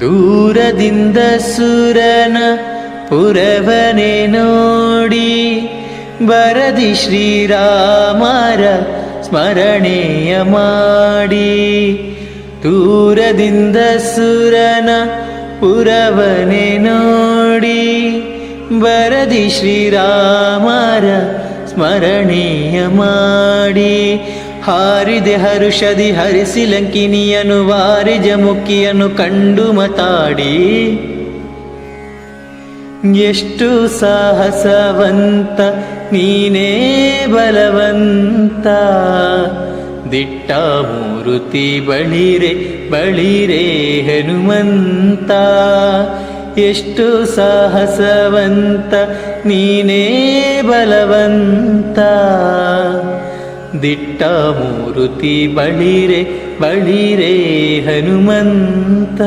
ದೂರದಿಂದ ಸುರನ ಪುರವನೆ ನೋಡಿ ಬರದಿ ಶ್ರೀರಾಮರ ಸ್ಮರಣೆಯ ಮಾಡಿ. ದೂರದಿಂದ ಸುರನ ಪುರವನೆ ನೋಡಿ ಬರದಿ ಶ್ರೀರಾಮರ ಸ್ಮರಣೀಯ ಮಾಡಿ. ಹಾರಿದೆ ಹರುಷದಿ ಹರಿಸಿ ಲಂಕಿನಿಯನು ವಾರಿಜ ಮುಖಿಯನು ಕಂಡು ಮತಾಡಿ. ಎಷ್ಟು ಸಾಹಸವಂತ, ನೀನೇ ಬಲವಂತ. ದಿಟ್ಟ ಮೂರುತಿ ಬಳಿರೆ ಬಳಿರೆ ಹನುಮಂತ. ಎಷ್ಟು ಸಾಹಸವಂತ, ನೀನೇ ಬಲವಂತ. ದಿಟ್ಟ ಮೂರುತಿ ಬಳಿರೆ ಬಳಿರೆ ಹನುಮಂತ